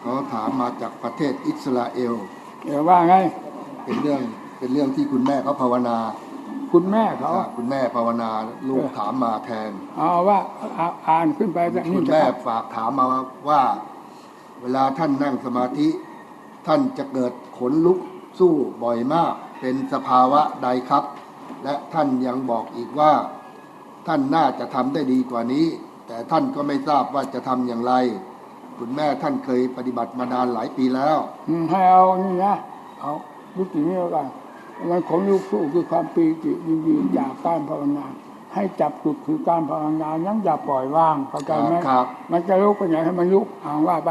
เขาถามมาจากประเทศอิสราเอลเดี๋ยวว่าไง เป็นเรื่องเป็นเรื่องที่คุณแม่เขาภาวนา คุณแม่เขาอ่าคุณแม่ภาวนาลูกถามมาแทน เอาว่าอ่าอ่านขึ้นไปแต่คุนี่ณจะแม่ฝากถามมาว่า เวลาท่านนั่งสมาธิ ท่านจะเกิดขนลุกสู้บ่อยมาก เป็นสภาวะใดครับ และท่านยังบอกอีกว่า ท่านน่าจะทำได้ดีกว่านี้ แต่ท่านก็ไม่ทราบว่าจะทำอย่างไร คุณแม่ท่านเคยปฏิบัติมานานหลายปีแล้วอืมให้เอานี่นะเอายุตินี้แล้วกันมันของยุคสู้คือความปีติยินดีจากการภาวนาให้จับจุดคือการภาวนายังอย่าปล่อยว่างเข้าใจไหมครับ มันจะลุกไปไหนให้มันลุกอ่าว่าไป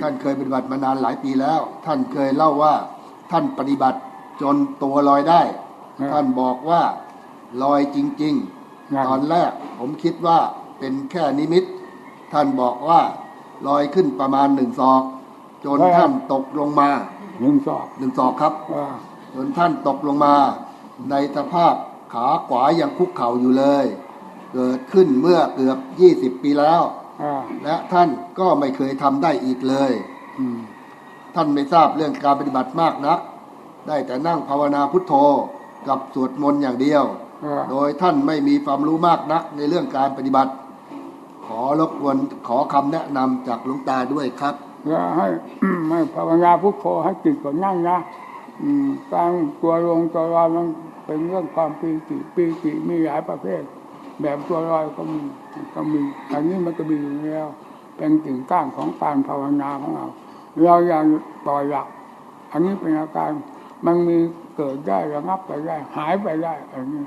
ท่านเคยปฏิบัติมานานหลายปีแล้ว ท่านเคยเล่าว่า ท่านปฏิบัติจนตัวลอยได้ครับท่านบอกว่าลอยจริงครับๆตอนแรกผมคิดว่าเป็นแค่นิมิต ท่านบอกว่า ลอยขึ้นประมาณหนึ่งศอก จนท่านตกลงมาหนึ่งสอบหนึ่งศอกครับว่าจนท่านตกลงมา ในสภาพขาขวายังคุกเข่าอยู่เลย เกิดขึ้นเมื่อเกือบ20ปีแล้วอ่าและท่านก็ไม่เคยทำได้อีกเลยอืมท่านไม่ทราบเรื่องการปฏิบัติมากนัก ได้แต่นั่งภาวนาพุทโธกับสวดมนต์อย่างเดียวอ่าโดยท่านไม่มีความรู้มากนักในเรื่องการปฏิบัติ ขอรบกวนขอคำแนะนำจากหลวงตาด้วยครับแล้วให้ให้ภาวนาพุทโธให้จิตก่อนนั่งนะอืมการตัวลงตัวลอยมันเป็นเรื่องความปีติปีติมีหลายประเภท แบบตัวลอยก็มีก็มีอันนี้มันก็มีอยู่แล้ว เป็นกิ่งก้านของการภาวนาของเรา เราอย่าปล่อยหลัก อันนี้เป็นอาการมันมีเกิดได้ระงับไปได้ หายไปได้ อันนี้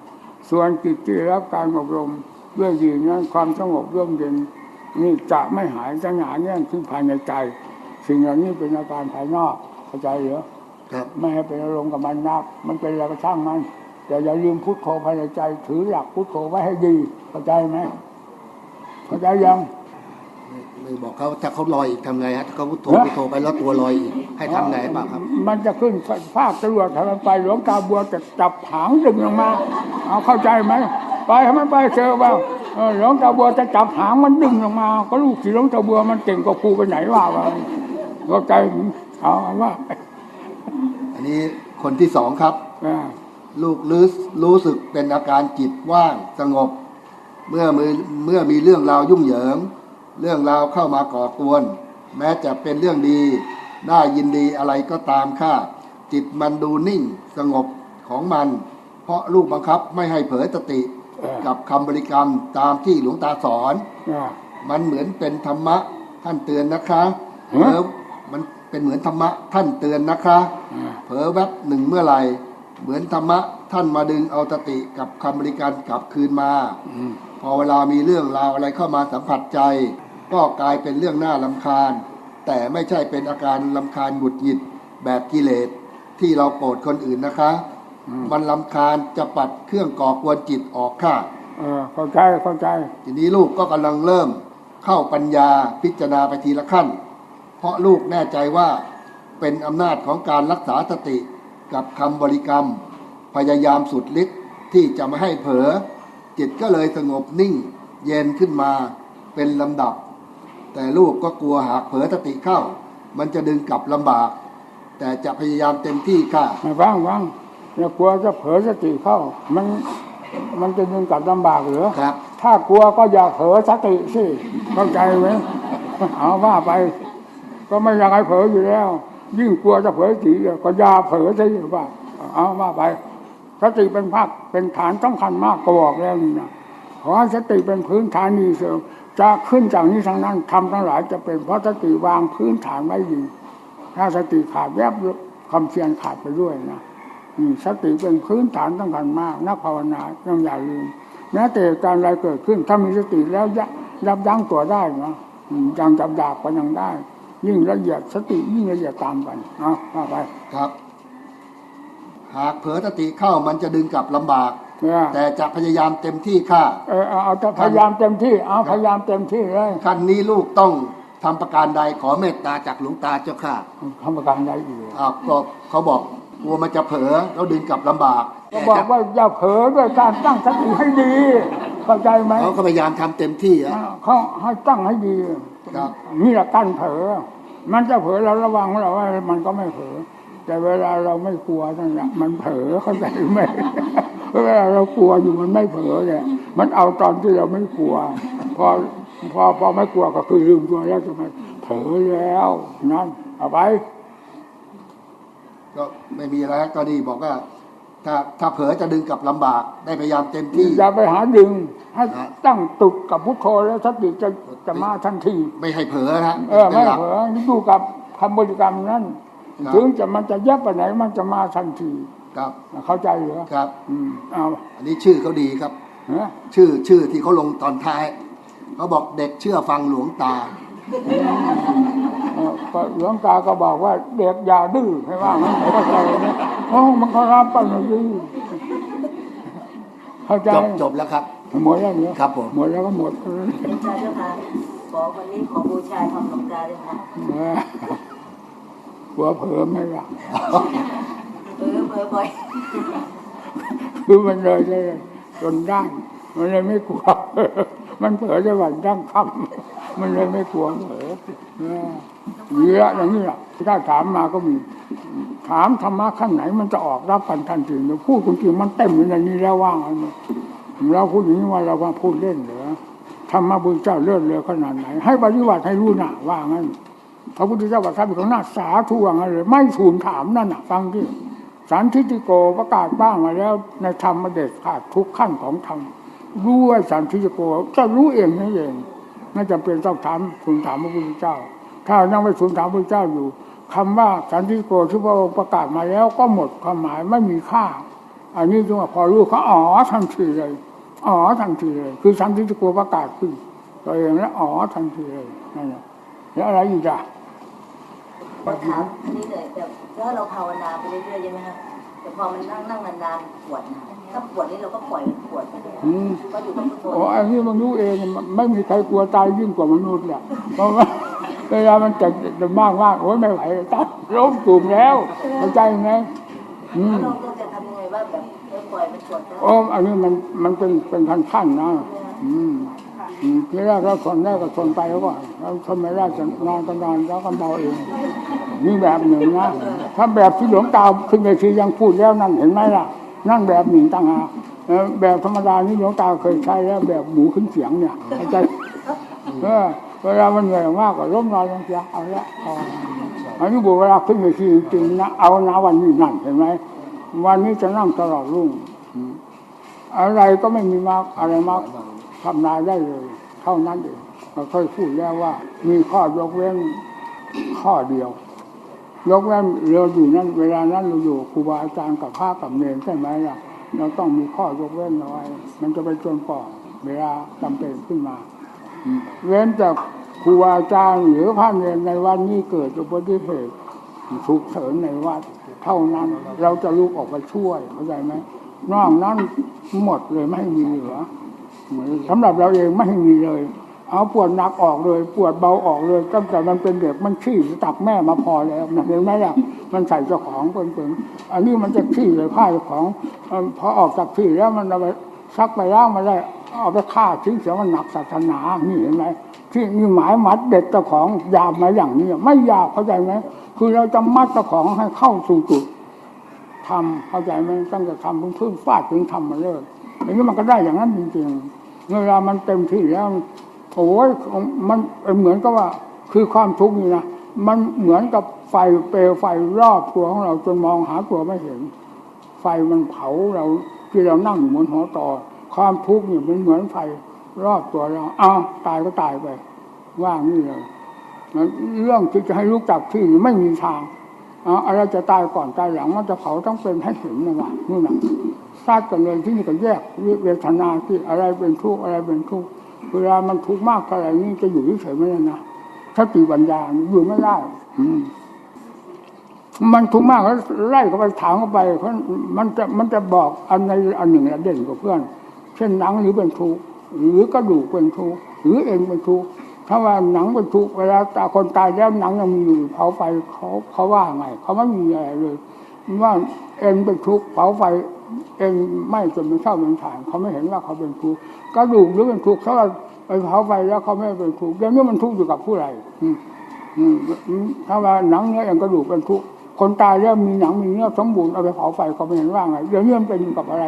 ส่วนจิตที่รับการอบรม ด้วยดีนั้นความสงบร่มเย็นนี่จะไม่หายจะหนาแน่นขึ้นภายในใจ สิ่งเหล่านี้เป็นอาการภายนอกเข้าใจเหรอครับไม่ให้ไปอารมณ์กับมันนัก มันเป็นอะไรก็ช่างมันแต่อย่าลืมพุทโธภายในใจ ถือหลักพุทโธไว้ให้ดีเข้าใจไหมเข้าใจยังเลยบอกเขาถ้าเขาลอยอีกทำไงฮะถ้าเขาพุทโธพุทโธไปแล้วตัวลอยอีกให้ทำไงบ้างครับ มันจะขึ้นภาคตำรวจทำมันไปหลวงตาบัวจะจับหางดึงลงมา เอาเข้าใจไหมไปให้มันไปเจอว่าเออ หลวงตาบัวจะจับหางมันดึงลงมา ก็ลูกศิษย์หลวงตาบัวมันเก่งกว่าครูไปไหนว่าว่าเข้าใจเอาว่าอันนี้คนที่สองครับอ่าลูกรู้รู้สึกเป็นอาการจิตว่างสงบ เมื่อมือเมื่อมีเรื่องราวยุ่งเหยิง เรื่องราวเข้ามาก่อกวน แม้จะเป็นเรื่องดีน่ายินดีอะไรก็ตามค่าจิตมันดูนิ่งสงบของมัน เพราะลูกบังคับไม่ให้เผลอสติ กับคำบริกรรมตามที่หลวงตาสอนอ่ามันเหมือนเป็นธรรมะท่านเตือนนะคะฮะเผลอมันเป็นเหมือนธรรมะท่านเตือนนะคะอ่าเผลอแวบหนึ่งเมื่อไหร่ เหมือนธรรมะท่านมาดึงเอาสติกับคำบริการกลับคืนมาอืมพอเวลามีเรื่องราวอะไรเข้ามาสัมผัสใจ ก็กลายเป็นเรื่องน่าลำคาญ แต่ไม่ใช่เป็นอาการลำคาญหงุดหงิดแบบกิเลสที่เราโกรธคนอื่นนะคะ มันลำคาญจะปัดเครื่องก่อกวนจิตออกค่ะเออเข้าใจเข้าใจ ทีนี้ลูกก็กำลังเริ่มเข้าปัญญาพิจารณาไปทีละขั้น เพราะลูกแน่ใจว่าเป็นอำนาจของการรักษาสติกับคำบริกรรม พยายามสุดฤทธิ์ที่จะไม่ให้เผลอจิตก็เลยสงบนิ่ง เย็นขึ้นมาเป็นลำดับ แต่ลูกก็กลัวหากเผลอสติเข้า มันจะดึงกลับลำบาก แต่จะพยายามเต็มที่ค่ะไม่ฟังฟัง อย่ากลัวจะเผลอสติเข้า มันมันจะดึงกลับลำบากเหรือครับ ถ้ากลัวก็อย่าเผลอสติสิเข้าใจไหมเอาว่าไป ก็ไม่อยากให้เผลออยู่แล้ว ยิ่งกลัวจะเผลอสติก็อย่าเผลอสิว่า เอาว่าไปสติเป็นภาคเป็นฐานสำคัญมากก็บอกแล้วนี่นะขอให้สติเป็นพื้นฐานดีเสริมจะขึ้นจากนี้ทางนั้นทำทั้งหลายจะเป็นเพราะสติวางพื้นฐานไว้ดีถ้าสติขาดแวบคำเพียรขาดไปด้วยนะอืม สติเป็นพื้นฐานสำคัญมาก นักภาวนาต้องอย่าลืมแม้แต่เหตุการณ์อะไรเกิดขึ้น ถ้ามีสติแล้วยับยับยั้งตัวได้นะอืมยังจับดาบก็ยังได้ ยิ่งละเอียดสติยิ่งละเอียดตามกันเอาว่าไปครับ หากเผลอสติเข้ามันจะดึงกลับลำบากเนี่ยแต่จะพยายามเต็มที่ค่ะ เออเอาเอาจะพยายามเต็มที่ เอาพยายามเต็มที่เลยขั้นนี้ลูกต้องทำประการใดขอเมตตาจากหลวงตาเจ้าค่ะทำประกันใดอีกอ้าวก็เขาบอก กลัวมันจะเผลอแล้วดึงกลับลำบากก็บอกว่าอย่าเผลอด้วยการตั้งสติให้ดี เข้าใจไหมเขาก็พยายามทำเต็มที่อะอ่าเขาให้ตั้งให้ดีครับนี่แหละกั้นเผลอมันจะเผลอเราระวังเราว่ามันก็ไม่เผลอแต่เวลาเราไม่กลัวนั่นแหละมันเผลอเข้าใจไหมเวลาเรากลัวอยู่มันไม่เผลอเนี่ยมันเอาตอนที่เราไม่กลัว พอพอพอไม่กลัวก็คือลืมตัวแล้วจะมาเผลอแล้วนั่นเอาไป ก็ไม่มีอะไรก็ดีบอกว่า ถ้าถ้าเผลอจะดึงกลับลำบากได้พยายามเต็มที่ อย่าไปหาดึง ให้ฮะตั้งตุกกับพุทโธแล้วสติจะจะมาทันที ไม่ให้เผลอนะฮะเออไม่ป็นหลัก เผลอดูกับคำบริกรรมนั้น ครับ ถึงจะมันจะยับไปไหนมันจะมาทันที ครับเข้าใจเหรอครับ อืมเอาอันนี้ชื่อเขาดีครับเฮ้ยชื่อชื่อที่เขาลงตอนท้ายเขาบอกเด็กเชื่อฟังหลวงตาเออก็ หลวงตาก็บอกว่า เด็กอย่าดื้อให้ว่ามันเข้าใจนะโอ้มันเขารับปันดื้อเข้าใจจบจบแล้วครับหมดแล้วเหรอครับผมหมดแล้วก็หมดหลวงตาเจ้าค่ะขอวันนี้ขอบูชาทำหลวงตาด้วยค่ะเออหัวเผลอไม่ละเออเผลอบ่อยคือมันเลยได้จนได้ มันเลยไม่กลัว มันเผลอจะวันตั้งคำมันเลยไม่กลัวเผลอเยอะอย่างนี้แหละถ้าถามมาก็มี ถามธรรมะขั้นไหน มันจะออกรับกันทันทีเนี่ยพูดจริงมันเต็มอยู่ในนี้แล้วว่างอันนี้เราพูดอย่างนี้ว่าเราว่าพูดเล่นเหรอธรรมะบุญเจ้าเลื่อนเรือขนาดไหน ให้ปฏิบัติให้รู้หน้าว่างั้นพระพุทธเจ้าบอกท่านเป็นของหน้าสาธุว่างั้นเลยไม่ถูนถามนั่นน่ะฟังที่สันทิติโกประกาศบ้างมาแล้วในธรรมเด็ดขาดทุกขั้นของธรรม รู้ว่าสันทิติโกจะรู้เองนั่นเองไม่จำเป็นต้องถามทูลถามพระพุทธเจ้า ถ้ายังไม่ทูลถามพระพุทธเจ้าอยู่คำว่าสันติโกที่พระองค์ประกาศมาแล้วก็หมดความหมายไม่มีค่า อันนี้จึงว่าพอรู้เขาอ๋อทันทีเลยอ๋อทันทีเลย คือสันติจโกประกาศขึ้นตัวเองแล้วอ๋อทันทีเลยนั่นแหละแล้วอะไรอีกอะขอถามอันนี้เลยแต่ถ้าเราภาวนาไปเรื่อยๆใช่ไหมคะ แต่พอมันนั่งนั่งนานๆปวดนะถ้าปวดนี่เราก็ปล่อยมันปวดไปเลยอืมก็อยู่กับพุทโธโอ้อันนี้มันรู้เองมันไม่มีใครกลัวตายยิ่งกว่ามนุษย์แหละเพราะว่าเวลามันจะจะมากมากๆโอ้ยไม่ไหวตายล้มตุ่มแล้วเข้าใจไหมอืมแล้วเราเราจะทำยังไงว่าแบบเออปล่อยมันปวดแล้วโอ้อันนี้มันมันเป็นเป็นขั้นขั้นๆนะ อืมอืม ทีแรกเราทนได้ก็ทนไปแล้วก็เราทนไม่ได้จะนอนก็นอนแล้วก็เบาเองนี่แบบหนึ่งนะถ้าแบบที่หลวงตาขึ้นไปทียังพูดแล้วนั่นเห็นไหมล่ะ นั่นแบบหนึ่งต่างหากแบบธรรมดานี่หลวงตาเคยใช้แล้วแบบหมูขึ้นเสียงเนี่ยเข้าใจเออเวลามันเหนื่อยมากก็ล้มนอนลงเสียเอาละอันนี้บอกเวลาขึ้นไปทีจริงๆนะเอานะวันนี้นั่นเห็นไหมวันนี้จะนั่งตลอดรุ่งอะไรก็ไม่มีมากอะไรมากทำนายได้เลย ท่านั้นเองเราเคยพูดแล้วว่า มีข้อยกเว้นข้อเดียวยกเว้นเราอยู่นั้น เวลานั้นเราอยู่ครูบาอาจารย์กับพระกับเนรใช่ไหมล่ะ เราต้องมีข้อยกเว้นเอาไว้มันจะไปจนก่อนเวลาจำเป็นขึ้นมา เว้นจากครูบาอาจารย์หรือพระเนรในวันนี้เกิดอุบัติเหตุฉุกเฉินในวัดเท่านั้น เราจะลุกออกไปช่วยเข้าใจไหมนอกนั้นหมดเลยไม่มีเหลือ สำหรับเราเองไม่มีเลย เอาปวดหนักออกเลย ปวดเบาออกเลยตั้งแต่มันเป็นเด็กมันขี้ตักแม่มาพอแล้วนะเห็นไหมล่ะมันใส่เจ้าของเปิงๆอันนี้มันจะขี้เลยผ้าเจ้าของพอออกจากขี้แล้วมันเอาไปซักไปล้างมาได้เอาไปฆ่าทิ้งเสียมันหนักศาสนานี่เห็นไหมที่มีหมายมัดเด็ดเจ้าของยามมาอย่างนี้ไม่ยากเข้าใจไหมคือเราจะมัดเจ้าของให้เข้าสู่จุดทำเข้าใจไหมตั้งแต่ทำพึ่งพึ่งฟาดถึงทำมาเลยอย่างนี้มันก็ได้อย่างนั้นจริงๆ เวลามันเต็มที่แล้วโอ้ยมันเหมือนกับว่าคือความทุกข์นี่นะมันเหมือนกับไฟเปลวไฟรอบตัวของเราจนมองหาตัวไม่เห็น ไฟมันเผาเราที่เรานั่งอยู่บนหอต่อ ความทุกข์นี่มันเหมือนไฟรอบตัวเราอ้าวตายก็ตายไป ว่างี้เลยเรื่องที่จะให้ลุกจากที่ไม่มีทาง อาอะไรจะตายก่อนตายหลังมันจะเผาต้องเป็นให้เห็นนะว่านี่นะซาดกันเลยที่นี่ก็แยกเวทนาที่อะไรเป็นทุกข์อะไรเป็นทุกข์เวลามันทุกข์มากเท่าไหร่นี่จะอยู่เฉยไม่ได้นะถ้าติปัญญาอยู่ไม่ได้ อืมันทุกข์มากแล้วไล่เข้าไปถามเข้าไปเพรามันจะมันจะบอกอันในอันหนึ่งเด่นกว่าเพื่อน เช่นหนังหรือเป็นทุกข์หรือกระดูกเป็นทุกข์หรือเอ็นเป็นทุกข์ ถ้าว่าหนังเป็นทุกข์เวลาตาคนตายแล้วหนังยังมีอยู่เผาไฟเขาเขาว่าไงเขาไม่มีอะไรเลยว่าเอ็นเป็นทุกข์เผาไฟเอ็นไหม่จนเป็นเท่าเป็นฐานเขาไม่เห็นว่าเขาเป็นทุกข์กระดูกหรือเป็นทุกข์เขาว่าไปเผาไฟแล้วเขาไม่เป็นทุกข์เดี๋ยวนี้มันทุกข์อยู่กับผู้ใดถ้าว่าหนังเนื้ออย่างกระดูกเป็นทุกข์คนตายแล้วมีหนังมีเนื้อสมบูรณ์เอาไปเผาไฟก็ไม่เห็นว่าไงเดี๋ยวนี้มันเป็นอยู่กับอะไร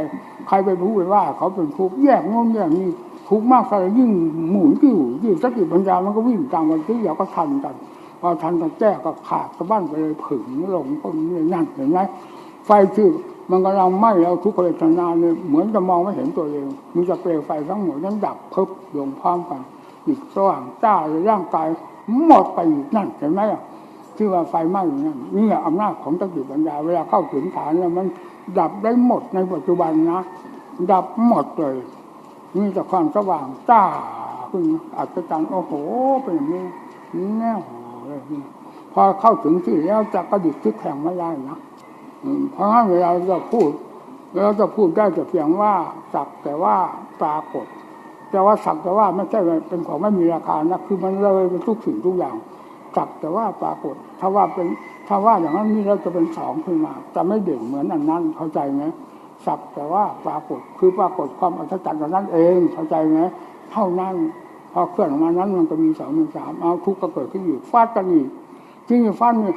ใครไปรู้ไปว่า เขาเป็นทุกข์แยกงงแยกนี่ ทุกมากเท่าไรยิ่งหมุนกิ้วยิ่งสติปัญญามันก็วิ่งตามกันที่เดียวก็ทันกันพอทันกันแก้ก็ขาดสะบั้นไปเลยผึ่งหลงก็มีนั่นเห็นไหมไฟคือมันกำลังไหม้แล้วทุกขเวทนาเนี่ยเหมือนจะมองไม่เห็นตัวเองมีแต่เปลวไฟทั้งหมดนั้นดับเพิบลงพร้อมกันอีกสว่างจ้าเลยร่างกายหมดไปอีกนั่นเห็นไหมอะที่ว่าไฟไหม้อยู่นั่นนี่อำนาจของสติปัญญาเวลาเข้าถึงฐานเนี่ยมันดับได้หมดในปัจจุบันนะ ดับหมดเลย มีแต่ความสว่างจ้าขึ้นอัศจรรย์โอ้โหเป็นอย่างนี้แน่เลยนี่พอเข้าถึงที่แล้วจะกระดิกที่แข่งไม่ได้นะเพราะงั้นเวลาเราพูดเราจะพูดได้แต่เพียงว่าสักแต่ว่าปรากฏ แต่ว่าสักแต่ว่าไม่ใช่เป็นของไม่มีราคานะคือมันเลยเป็นทุกสิ่งทุกอย่างสักแต่ว่าปรากฏ ถ้าว่าเป็นถ้าว่าอย่างนั้นนี่เราจะเป็นสองขึ้นมาจะไม่เด่นเหมือนอันนั้นเข้าใจไหม สักแต่ว่าปรากฏคือปรากฏความอัศจรรย์เท่านั้นเองเข้าใจไหมเท่านั้นพอเคลื่อนออกมานั้นมันก็มีสองมีสามเอาทุกข์ก็เกิดขึ้นอีกฟาดกันอีกจริงฟาดนี่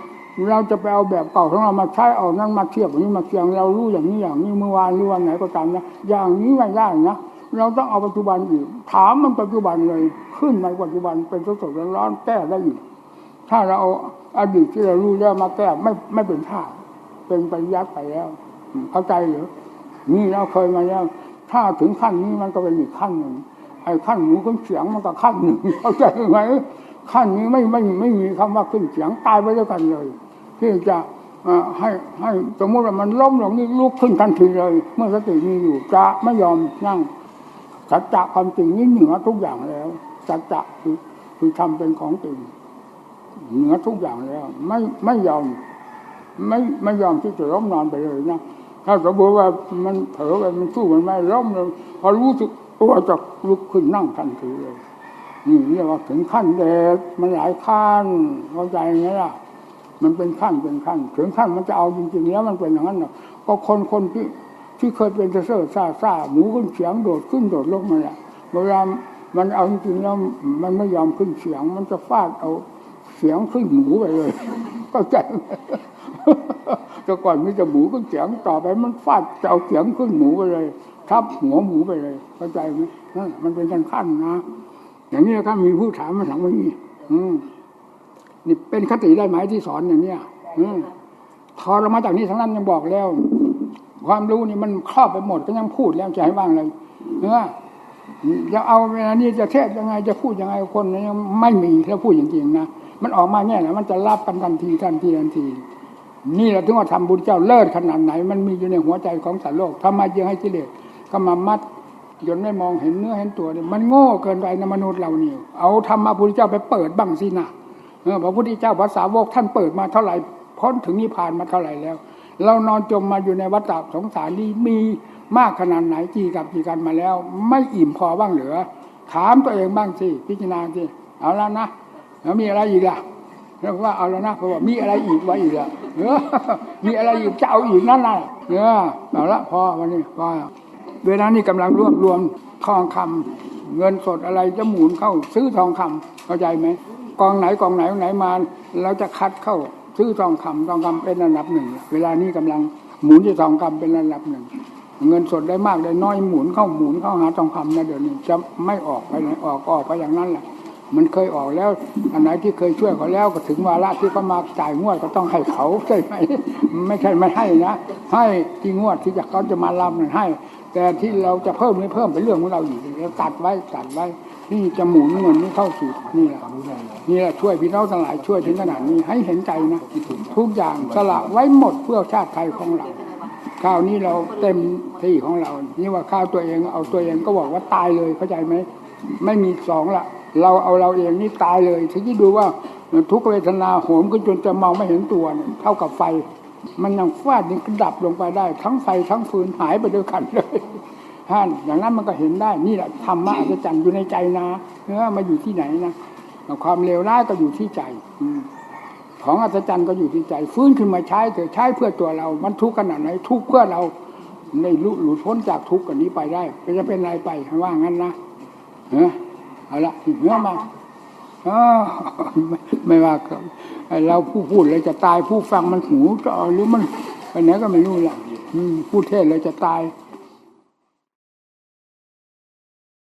เราจะไปเอาแบบเก่าของเรามาใช้เอานั้นมาเทียบอย่างนี้มาเทียงเรารู้อย่างนี้อย่างนี้เมื่อวานหรือวันไหนก็ตามนะอย่างนี้ไม่ได้นะเราต้องเอาปัจจุบันอีกถามมันปัจจุบันเลย ขึ้นในปัจจุบันเป็นสดๆร้อนๆแก้ได้อีกถ้าเราเอาอดีตที่เรารู้แล้วมาแก้ไม่ไม่เป็นท่าเป็นไปยัติไปแล้ว เข้าใจหรือ นี่เราเคยมาแล้วถ้าถึงขั้นนี้มันก็เป็นอีกขั้นหนึ่งไอ้ขั้นหมูขึ้นเสียงมันก็ขั้นหนึ่งเข้าใจไหมขั้นนี้ไม่ไม่ไม่มีคำว่าขึ้นเสียงตายไปด้วยกันเลยที่จะให้ให้สมมติว่ามันล้มลงนี่ลุกขึ้นทันทีเลย เมื่อสติมีอยู่จะไม่ยอมนั่งสัจจะความจริงนี่เหนือทุกอย่างแล้วสัจจะคือคือทำเป็นของจริงเหนือทุกอย่างแล้ว ไม่ไม่ยอม ไม่ไม่ยอมที่จะล้มนอนไปเลยนะ ถ้าสมมติว่ามันเผลอไปมันสู้มันไม่ล้มเลยพอรู้สึกตัวจะลุกขึ้นนั่งทันทีเลยนี่เรียกว่าถึงขั้นเด็กมันหลายขั้นเข้าใจไหมล่ะมันเป็นขั้นเป็นขั้นถึงขั้นมันจะเอาจริงๆแล้วมันเป็นอย่างนั้นน่ะก็คนคนที่ที่เคยเป็นเซ่อซาซาหมูขึ้นเสียงโดดขึ้นโดดลงมาแหละเวลามันเอาจริงแล้วมันไม่ยอมขึ้นเสียง มันจะฟาดเอาเสียงขึ้นหมูไปเลย เข้าใจไหม แต่ก่อนมีแต่หมูขึ้นเสียงต่อไปมันฟาดจะเอาเสียงขึ้นหมูไปเลย ทับหัวหมูไปเลย เข้าใจไหมนั่นมันเป็นขั้นขั้นนะอย่างนี้ถ้ามีผู้ถามมาถามว่านี่อืมนี่เป็นคติได้ไหมที่สอนอย่างเนี้ยอืมพอเรามาจากนี้ทั้งนั้นยังบอกแล้ว ความรู้นี่มันครอบไปหมดก็ยังพูดแล้วจะให้บ้างเลยเออจะเอาเวลานี้จะเทศยังไงจะพูดยังไงคนยังไม่มีถ้าพูดจริงๆนะมันออกมาแง่ไหนมันจะรับกันทันทีทันทีทันที นี่เราถึงว่าทำบุญเจ้าเลิศขนาดไหน มันมีอยู่ในหัวใจของสัตว์โลกทำไมยังให้กิเลสก็มามัดจนไม่มองเห็นเนื้อเห็นตัวเนี่ยมันโง่เกินไปนะมนุษย์เราเนี่ยเอาธรรมะพุทธเจ้าไปเปิดบ้างสินะเออพระพุทธเจ้าภาษาวกท่านเปิดมาเท่าไหร่พ้นถึงนิพพานมาเท่าไหร่แล้ว เรานอนจมมาอยู่ในวัฏสงสารนี้มีมากขนาดไหนกี่กับกี่กันมาแล้ว ไม่อิ่มพอบ้างเหรือ ถามตัวเองบ้างสิพิจารณาสิเอาแล้วนะแล้วมีอะไรอีกล่ะแล้วว่าเอาแล้วนะเพราะว่ามีอะไรอีกไว้อีกอะ เออมีอะไรอีกจะเอาอีกนั่นน่ะเออเอาละพอวันนี้พอเวลานี้กำลังรวบรวมทองคำเงินสดอะไรจะหมุนเข้า ซื้อทองคำเข้าใจไหมกองไหนกองไหนกองไหนมาเราจะคัดเข้าซื้อทองคำทองคำเป็นอันดับหนึ่ง เวลานี้กำลังหมุนที่ทองคำเป็นอันดับหนึ่งเงินสดได้มากได้น้อยหมุนเข้าหมุนเข้าหาทองคำนะเดี๋ยวนี้จะไม่ออกไปไหนออกออกไปอย่างนั้นแหละ มันเคยออกแล้ว อันไหนที่เคยช่วยเขาแล้วก็ถึงวาระที่เขามาจ่ายงวดก็ต้องให้เขาใช่ไหมไม่ใช่ไม่ให้นะให้ที่งวดที่จะเขาจะมารับมันให้ แต่ที่เราจะเพิ่มไม่เพิ่มเป็นเรื่องของเราอยู่เราตัดไว้ตัดไว้นี่จะหมุนเงินนี้เข้าสู่นี่แหละนี่แหละช่วยพี่น้องทั้งหลายช่วยถึงขนาดนี้ให้เห็นใจนะทุกอย่างสละไว้หมดเพื่อชาติไทยของเราข้าวนี้เราเต็มที่ของเรา นี่ว่าข้าวตัวเองเอาตัวเองก็บอกว่าตายเลยเข้าใจไหมไม่มีสองละ เราเอาเราเองนี่ตายเลยทีนี้ดูว่าทุกเวทนาโหมขึ้นจนจะมองไม่เห็นตัวเนี่ยเท่ากับไฟ มันยังฟาดยังกระดับลงไปได้ ทั้งไฟทั้งฟืนหายไปด้วยกันเลยท่านอย่างนั้นมันก็เห็นได้นี่แหละธรรมะอัศจรรย์อยู่ในใจนะเนื้อมาอยู่ที่ไหนนะความเลวร้ายก็อยู่ที่ใจของอัศจรรย์ก็อยู่ที่ใจ ฟื้นขึ้นมาใช้เถอะใช้เพื่อตัวเรา มันทุกข์ขนาดไหนทุกข์เพื่อเราในหลุดพ้นจากทุกข์กันนี้ไปได้จะเป็นอะไรไปว่างั้นนะเออ เอาละเนื้อมาอไม่ว่าเราผู้พูดเราจะตายผู้ฟังมันหูจะหรือมันไปไหนก็ไม่รู้ละผู้เทศเราจะตาย